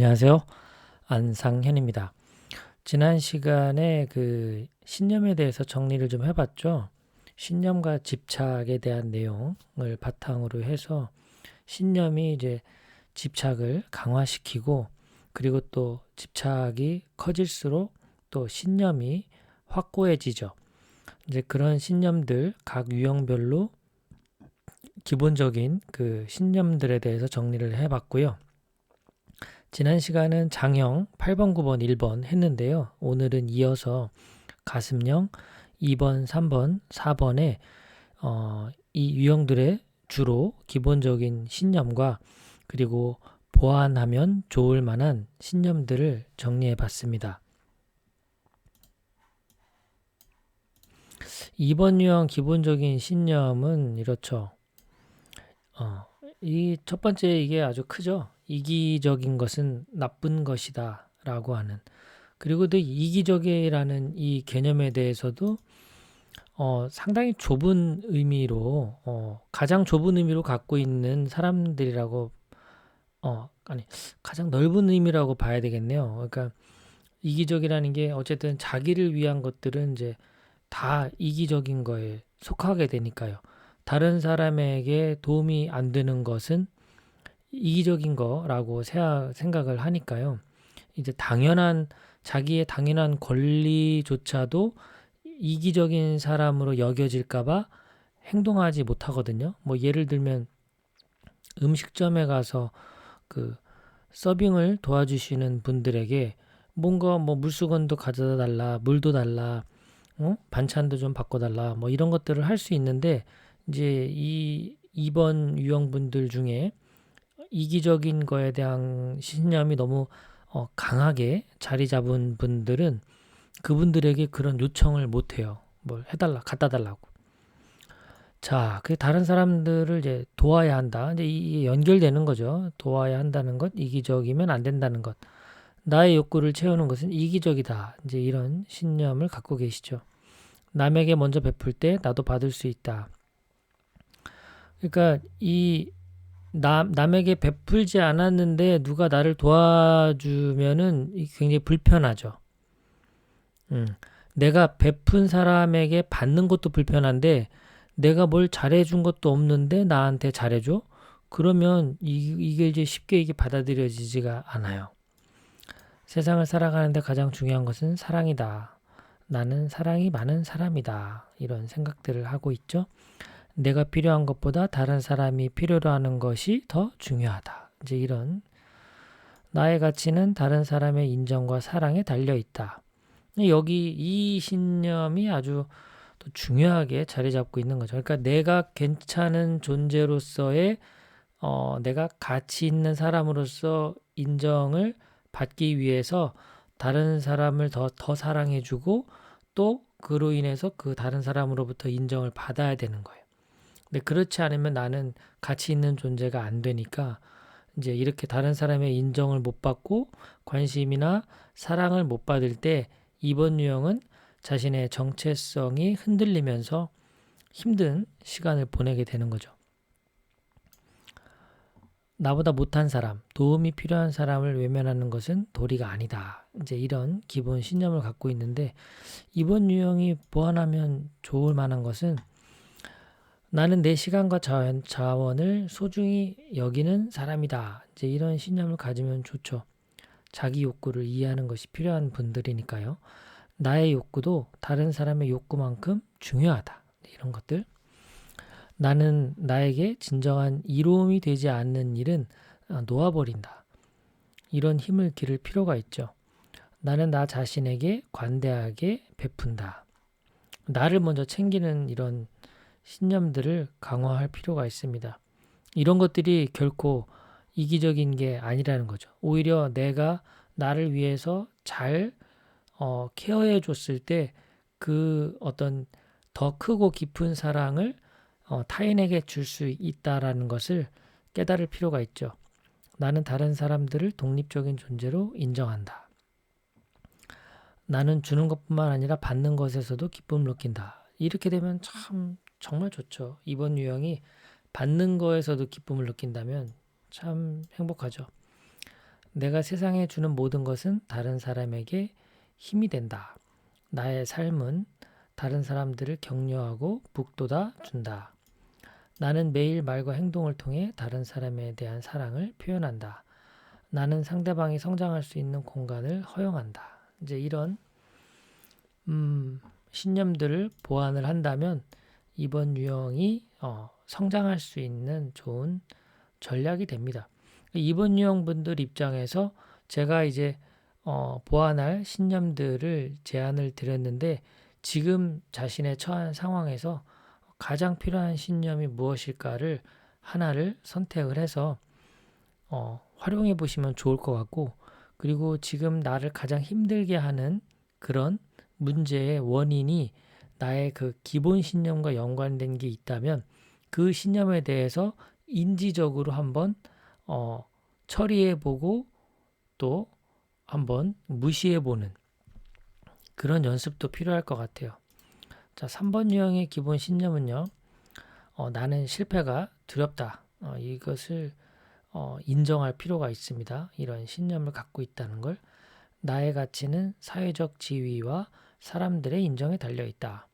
안녕하세요. 안상현입니다. 지난 시간에 그 신념에 대해서 정리를 좀 해봤죠. 신념과 집착에 대한 내용을 바탕으로 해서 신념이 이제 집착을 강화시키고 그리고 또 집착이 커질수록 또 신념이 확고해지죠. 이제 그런 신념들 각 유형별로 기본적인 그 신념들에 대해서 정리를 해봤고요. 지난 시간은 장형 8번, 9번, 1번 했는데요. 오늘은 이어서 가슴형 2번, 3번, 4번에 어, 이 유형들의 주로 기본적인 신념과 그리고 보완하면 좋을 만한 신념들을 정리해 봤습니다. 2번 유형 기본적인 신념은 이렇죠. 어, 이 첫 번째 이게 아주 크죠. 이기적인 것은 나쁜 것이다 라고 하는 그리고 또 이기적이라는 이 개념에 대해서도 어, 상당히 좁은 의미로 어, 가장 좁은 의미로 갖고 있는 사람들이라고 어, 아니 가장 넓은 의미라고 봐야 되겠네요. 그러니까 이기적이라는 게 어쨌든 자기를 위한 것들은 이제 다 이기적인 거에 속하게 되니까요. 다른 사람에게 도움이 안 되는 것은 이기적인 거라고 생각을 하니까요. 이제 당연한 자기의 당연한 권리조차도 이기적인 사람으로 여겨질까봐 행동하지 못하거든요. 뭐 예를 들면 음식점에 가서 그 서빙을 도와주시는 분들에게 뭔가 뭐 물수건도 가져다 달라, 물도 달라, 어? 반찬도 좀 바꿔달라, 뭐 이런 것들을 할 수 있는데 이제 이 2번 유형분들 중에 이기적인 거에 대한 신념이 너무 어, 강하게 자리 잡은 분들은 그분들에게 그런 요청을 못 해요. 뭘 해달라, 갖다 달라고. 자, 그 다른 사람들을 이제 도와야 한다. 이제 이게 연결되는 거죠. 도와야 한다는 것, 이기적이면 안 된다는 것. 나의 욕구를 채우는 것은 이기적이다. 이제 이런 신념을 갖고 계시죠. 남에게 먼저 베풀 때 나도 받을 수 있다. 그러니까 이 남, 남에게 베풀지 않았는데 누가 나를 도와주면은 굉장히 불편하죠. 음, 내가 베푼 사람에게 받는 것도 불편한데 내가 뭘 잘해준 것도 없는데 나한테 잘해줘? 그러면 이, 이게 이제 쉽게 이게 받아들여지지가 않아요. 세상을 살아가는데 가장 중요한 것은 사랑이다. 나는 사랑이 많은 사람이다. 이런 생각들을 하고 있죠. 내가 필요한 것보다 다른 사람이 필요로 하는 것이 더 중요하다. 이제 이런 나의 가치는 다른 사람의 인정과 사랑에 달려 있다. 여기 이 신념이 아주 또 중요하게 자리 잡고 있는 거죠. 그러니까 내가 괜찮은 존재로서의 어, 내가 가치 있는 사람으로서 인정을 받기 위해서 다른 사람을 더, 더 사랑해주고 또 그로 인해서 그 다른 사람으로부터 인정을 받아야 되는 거예요. 근데 그렇지 않으면 나는 가치 있는 존재가 안 되니까 이제 이렇게 다른 사람의 인정을 못 받고 관심이나 사랑을 못 받을 때 이번 유형은 자신의 정체성이 흔들리면서 힘든 시간을 보내게 되는 거죠. 나보다 못한 사람, 도움이 필요한 사람을 외면하는 것은 도리가 아니다. 이제 이런 기본 신념을 갖고 있는데 이번 유형이 보완하면 좋을 만한 것은 나는 내 시간과 자원, 자원을 소중히 여기는 사람이다. 이제 이런 신념을 가지면 좋죠. 자기 욕구를 이해하는 것이 필요한 분들이니까요. 나의 욕구도 다른 사람의 욕구만큼 중요하다. 이런 것들. 나는 나에게 진정한 이로움이 되지 않는 일은 어, 놓아버린다. 이런 힘을 기를 필요가 있죠. 나는 나 자신에게 관대하게 베푼다. 나를 먼저 챙기는 이런 신념들을 강화할 필요가 있습니다. 이런 것들이 결코 이기적인 게 아니라는 거죠. 오히려 내가 나를 위해서 잘 어, 케어해 줬을 때 그 어떤 더 크고 깊은 사랑을 어, 타인에게 줄 수 있다라는 것을 깨달을 필요가 있죠. 나는 다른 사람들을 독립적인 존재로 인정한다. 나는 주는 것뿐만 아니라 받는 것에서도 기쁨을 느낀다. 이렇게 되면 참 정말 좋죠. 이번 유형이 받는 거에서도 기쁨을 느낀다면 참 행복하죠. 내가 세상에 주는 모든 것은 다른 사람에게 힘이 된다. 나의 삶은 다른 사람들을 격려하고 북돋아 준다. 나는 매일 말과 행동을 통해 다른 사람에 대한 사랑을 표현한다. 나는 상대방이 성장할 수 있는 공간을 허용한다. 이제 이런 음, 신념들을 보완을 한다면 이번 유형이 어, 성장할 수 있는 좋은 전략이 됩니다. 이번 유형 분들 입장에서 제가 이제 어, 보완할 신념들을 제안을 드렸는데 지금 자신의 처한 상황에서 가장 필요한 신념이 무엇일까를 하나를 선택을 해서 어, 활용해 보시면 좋을 것 같고 그리고 지금 나를 가장 힘들게 하는 그런 문제의 원인이 나의 그 기본 신념과 연관된 게 있다면 그 신념에 대해서 인지적으로 한번 어, 처리해 보고 또 한번 무시해 보는 그런 연습도 필요할 것 같아요. 자, 3번 유형의 기본 신념은요. 어, 나는 실패가 두렵다. 어, 이것을 어, 인정할 필요가 있습니다. 이런 신념을 갖고 있다는 걸. 나의 가치는 사회적 지위와 사람들의 인정에 달려 있다.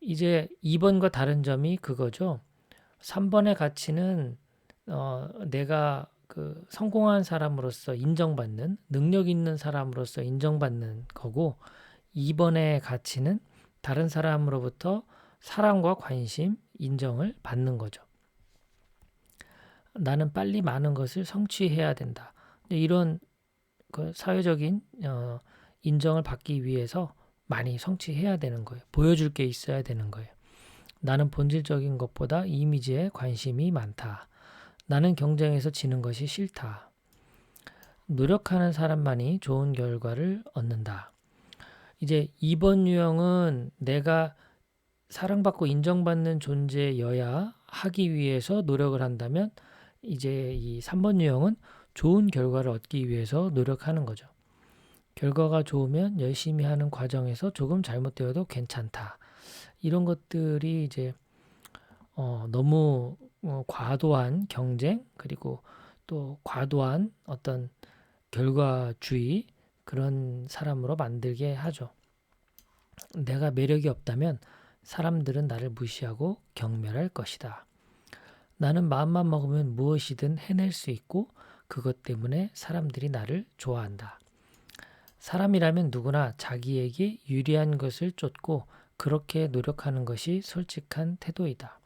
이제 2번과 다른 점이 그거죠. 3번의 가치는 어, 내가 그 성공한 사람으로서 인정받는 능력 있는 사람으로서 인정받는 거고 2번의 가치는 다른 사람으로부터 사랑과 관심, 인정을 받는 거죠. 나는 빨리 많은 것을 성취해야 된다. 이런 그 사회적인 어, 인정을 받기 위해서 많이 성취해야 되는 거예요. 보여줄 게 있어야 되는 거예요. 나는 본질적인 것보다 이미지에 관심이 많다. 나는 경쟁에서 지는 것이 싫다. 노력하는 사람만이 좋은 결과를 얻는다. 이제 2번 유형은 내가 사랑받고 인정받는 존재여야 하기 위해서 노력을 한다면 이제 이 3번 유형은 좋은 결과를 얻기 위해서 노력하는 거죠. 결과가 좋으면 열심히 하는 과정에서 조금 잘못되어도 괜찮다. 이런 것들이 이제 어, 너무 어, 과도한 경쟁 그리고 또 과도한 어떤 결과주의 그런 사람으로 만들게 하죠. 내가 매력이 없다면 사람들은 나를 무시하고 경멸할 것이다. 나는 마음만 먹으면 무엇이든 해낼 수 있고 그것 때문에 사람들이 나를 좋아한다. 사람이라면 누구나 자기에게 유리한 것을 쫓고 그렇게 노력하는 것이 솔직한 태도이다.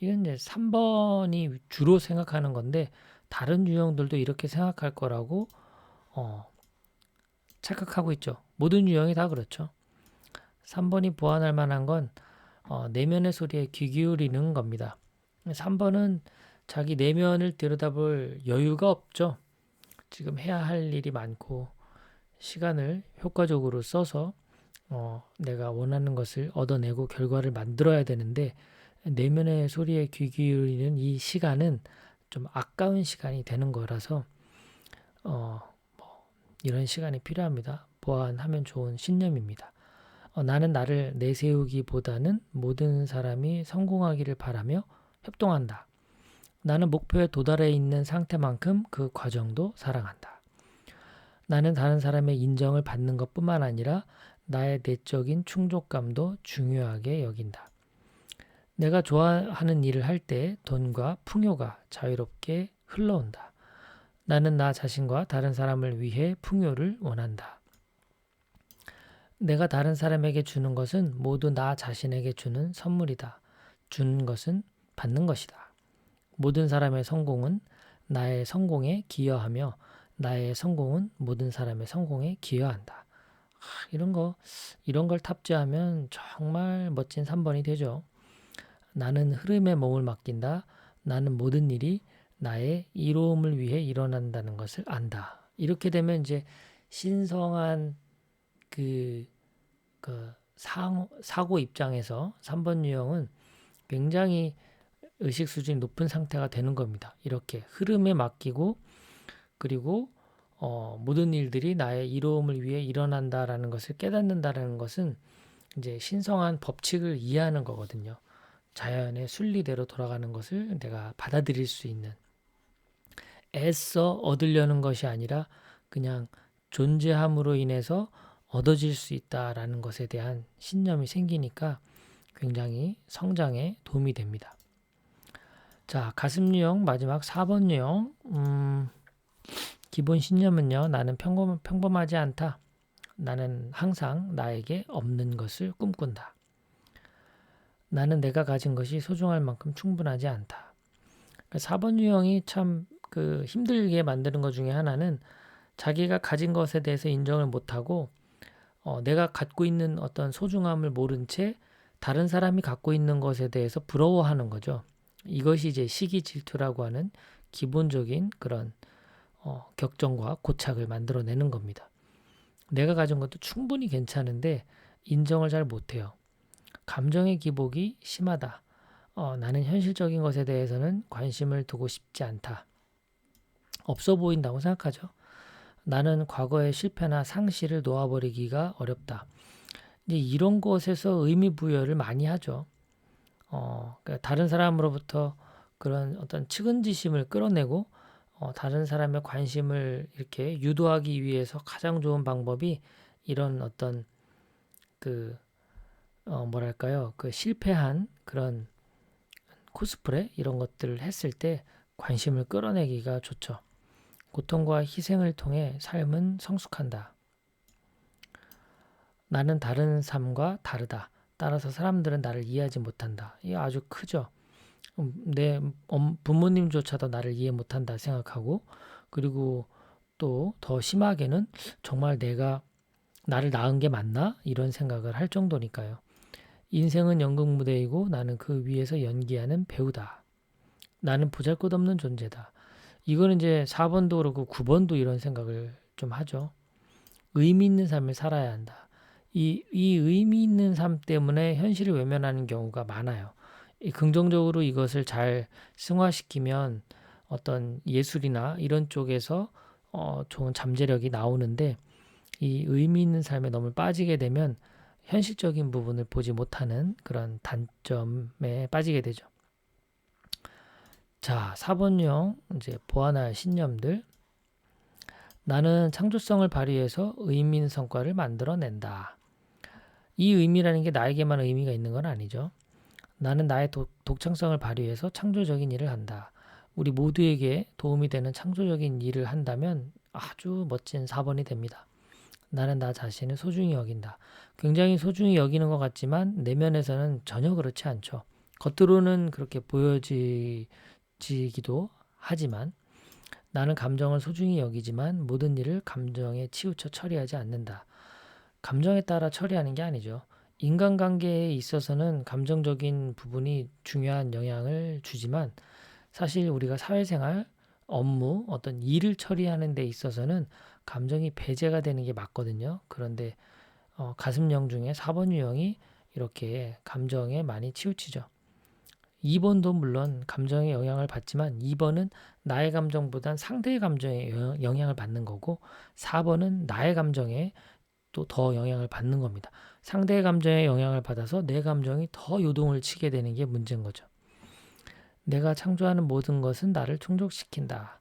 이건 이제 3번이 주로 생각하는 건데 다른 유형들도 이렇게 생각할 거라고 어, 착각하고 있죠. 모든 유형이 다 그렇죠. 3번이 보완할 만한 건 어, 내면의 소리에 귀 기울이는 겁니다. 3번은 자기 내면을 들여다볼 여유가 없죠. 지금 해야 할 일이 많고 시간을 효과적으로 써서 어, 내가 원하는 것을 얻어내고 결과를 만들어야 되는데 내면의 소리에 귀 기울이는 이 시간은 좀 아까운 시간이 되는 거라서 어, 뭐 이런 시간이 필요합니다. 보완하면 좋은 신념입니다. 어, 나는 나를 내세우기보다는 모든 사람이 성공하기를 바라며 협동한다. 나는 목표에 도달해 있는 상태만큼 그 과정도 사랑한다. 나는 다른 사람의 인정을 받는 것 뿐만 아니라 나의 내적인 충족감도 중요하게 여긴다. 내가 좋아하는 일을 할 때 돈과 풍요가 자유롭게 흘러온다. 나는 나 자신과 다른 사람을 위해 풍요를 원한다. 내가 다른 사람에게 주는 것은 모두 나 자신에게 주는 선물이다. 주는 것은 받는 것이다. 모든 사람의 성공은 나의 성공에 기여하며 나의 성공은 모든 사람의 성공에 기여한다. 이런 거 이런 걸 탑재하면 정말 멋진 3번이 되죠. 나는 흐름에 몸을 맡긴다. 나는 모든 일이 나의 이로움을 위해 일어난다는 것을 안다. 이렇게 되면 이제 신성한 그, 그 상, 사고 입장에서 3번 유형은 굉장히 의식 수준이 높은 상태가 되는 겁니다. 이렇게 흐름에 맡기고 그리고 어, 모든 일들이 나의 이로움을 위해 일어난다라는 것을 깨닫는다라는 것은 이제 신성한 법칙을 이해하는 거거든요. 자연의 순리대로 돌아가는 것을 내가 받아들일 수 있는 애써 얻으려는 것이 아니라 그냥 존재함으로 인해서 얻어질 수 있다라는 것에 대한 신념이 생기니까 굉장히 성장에 도움이 됩니다. 자, 가슴 유형 마지막 4번 유형. 음, 기본 신념은요. 나는 평범, 평범하지 않다. 나는 항상 나에게 없는 것을 꿈꾼다. 나는 내가 가진 것이 소중할 만큼 충분하지 않다. 그러니까 4번 유형이 참 그 힘들게 만드는 것 중에 하나는 자기가 가진 것에 대해서 인정을 못하고 어, 내가 갖고 있는 어떤 소중함을 모른 채 다른 사람이 갖고 있는 것에 대해서 부러워하는 거죠. 이것이 이제 시기 질투라고 하는 기본적인 그런 어, 격정과 고착을 만들어내는 겁니다. 내가 가진 것도 충분히 괜찮은데 인정을 잘 못해요. 감정의 기복이 심하다. 어, 나는 현실적인 것에 대해서는 관심을 두고 싶지 않다. 없어 보인다고 생각하죠. 나는 과거의 실패나 상실을 놓아버리기가 어렵다. 이제 이런 것에서 의미 부여를 많이 하죠. 어, 그러니까 다른 사람으로부터 그런 어떤 측은지심을 끌어내고 어, 다른 사람의 관심을 이렇게 유도하기 위해서 가장 좋은 방법이 이런 어떤 그 어, 뭐랄까요 그 실패한 그런 코스프레 이런 것들을 했을 때 관심을 끌어내기가 좋죠. 고통과 희생을 통해 삶은 성숙한다. 나는 다른 삶과 다르다. 따라서 사람들은 나를 이해하지 못한다. 이게 아주 크죠. 음, 내 부모님조차도 나를 이해 못한다 생각하고 그리고 또 더 심하게는 정말 내가 나를 낳은 게 맞나 이런 생각을 할 정도니까요. 인생은 연극 무대이고 나는 그 위에서 연기하는 배우다. 나는 보잘것없는 존재다. 이거는 이제 4번도 그렇고 9번도 이런 생각을 좀 하죠. 의미 있는 삶을 살아야 한다. 이, 이 의미 있는 삶 때문에 현실을 외면하는 경우가 많아요. 긍정적으로 이것을 잘 승화시키면 어떤 예술이나 이런 쪽에서 어, 좋은 잠재력이 나오는데 이 의미 있는 삶에 너무 빠지게 되면 현실적인 부분을 보지 못하는 그런 단점에 빠지게 되죠. 자, 4번형 이제 보완할 신념들. 나는 창조성을 발휘해서 의미 있는 성과를 만들어낸다. 이 의미라는 게 나에게만 의미가 있는 건 아니죠. 나는 나의 독, 독창성을 발휘해서 창조적인 일을 한다. 우리 모두에게 도움이 되는 창조적인 일을 한다면 아주 멋진 4번이 됩니다. 나는 나 자신을 소중히 여긴다. 굉장히 소중히 여기는 것 같지만 내면에서는 전혀 그렇지 않죠. 겉으로는 그렇게 보여지기도 하지만 나는 감정을 소중히 여기지만 모든 일을 감정에 치우쳐 처리하지 않는다. 감정에 따라 처리하는 게 아니죠. 인간관계에 있어서는 감정적인 부분이 중요한 영향을 주지만 사실 우리가 사회생활, 업무, 어떤 일을 처리하는 데 있어서는 감정이 배제가 되는 게 맞거든요. 그런데 어, 가슴령 중에 4번 유형이 이렇게 감정에 많이 치우치죠. 2번도 물론 감정의 영향을 받지만 2번은 나의 감정보단 상대의 감정에 영향을 받는 거고 4번은 나의 감정에 또 더 영향을 받는 겁니다. 상대의 감정에 영향을 받아서 내 감정이 더 요동을 치게 되는 게 문제인 거죠. 내가 창조하는 모든 것은 나를 충족시킨다.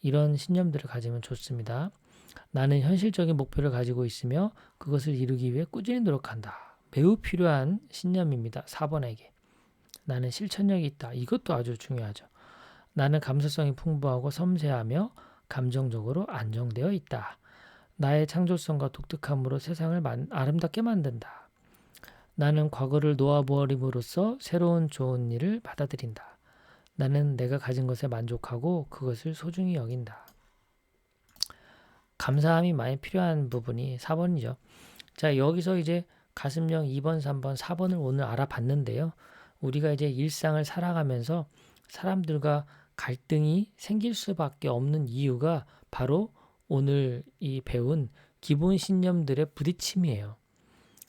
이런 신념들을 가지면 좋습니다. 나는 현실적인 목표를 가지고 있으며 그것을 이루기 위해 꾸준히 노력한다. 매우 필요한 신념입니다. 4번에게. 나는 실천력이 있다. 이것도 아주 중요하죠. 나는 감수성이 풍부하고 섬세하며 감정적으로 안정되어 있다. 나의 창조성과 독특함으로 세상을 만, 아름답게 만든다. 나는 과거를 놓아버림으로써 새로운 좋은 일을 받아들인다. 나는 내가 가진 것에 만족하고 그것을 소중히 여긴다. 감사함이 많이 필요한 부분이 4번이죠. 자, 여기서 이제 가슴령 2번, 3번, 4번을 오늘 알아봤는데요. 우리가 이제 일상을 살아가면서 사람들과 갈등이 생길 수밖에 없는 이유가 바로 오늘 이 배운 기본 신념들의 부딪힘이에요.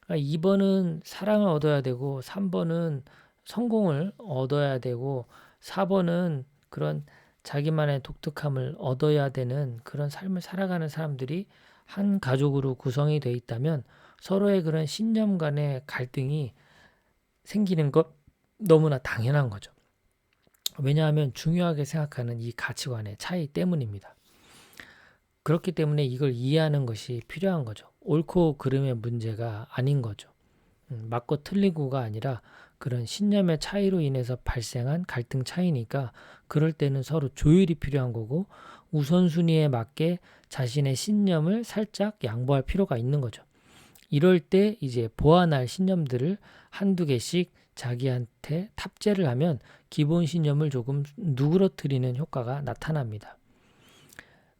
2번은 그러니까 사랑을 얻어야 되고 3번은 성공을 얻어야 되고 4번은 그런 자기만의 독특함을 얻어야 되는 그런 삶을 살아가는 사람들이 한 가족으로 구성이 되어 있다면 서로의 그런 신념 간의 갈등이 생기는 것 너무나 당연한 거죠. 왜냐하면 중요하게 생각하는 이 가치관의 차이 때문입니다. 그렇기 때문에 이걸 이해하는 것이 필요한 거죠. 옳고 그름의 문제가 아닌 거죠. 음, 맞고 틀리고가 아니라 그런 신념의 차이로 인해서 발생한 갈등 차이니까 그럴 때는 서로 조율이 필요한 거고 우선순위에 맞게 자신의 신념을 살짝 양보할 필요가 있는 거죠. 이럴 때 이제 보완할 신념들을 한두 개씩 자기한테 탑재를 하면 기본 신념을 조금 누그러뜨리는 효과가 나타납니다.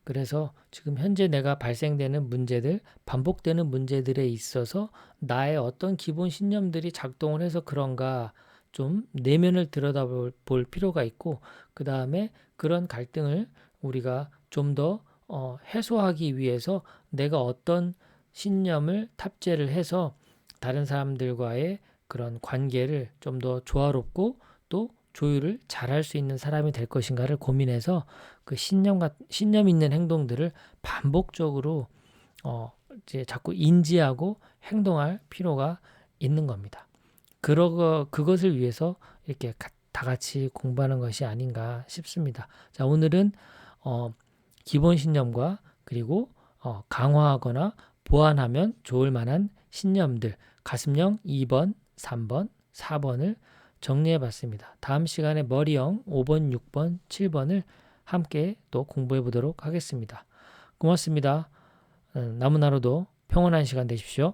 그래서 지금 현재 내가 발생되는 문제들, 반복되는 문제들에 있어서 나의 어떤 기본 신념들이 작동을 해서 그런가 좀 내면을 들여다볼 볼 필요가 있고, 그 다음에 그런 갈등을 우리가 좀더 어, 해소하기 위해서 내가 어떤 신념을 탑재를 해서 다른 사람들과의 그런 관계를 좀 더 조화롭고 또 조율을 잘할 수 있는 사람이 될 것인가를 고민해서 그 신념 같 신념 있는 행동들을 반복적으로 어 이제 자꾸 인지하고 행동할 필요가 있는 겁니다. 그러 그것을 위해서 이렇게 가, 다 같이 공부하는 것이 아닌가 싶습니다. 자, 오늘은 어 기본 신념과 그리고 어 강화하거나 보완하면 좋을 만한 신념들 가슴령 2번, 3번, 4번을 정리해 봤습니다. 다음 시간에 머리형 5번, 6번, 7번을 함께 또 공부해 보도록 하겠습니다. 고맙습니다. 음, 남은 하루도 평온한 시간 되십시오.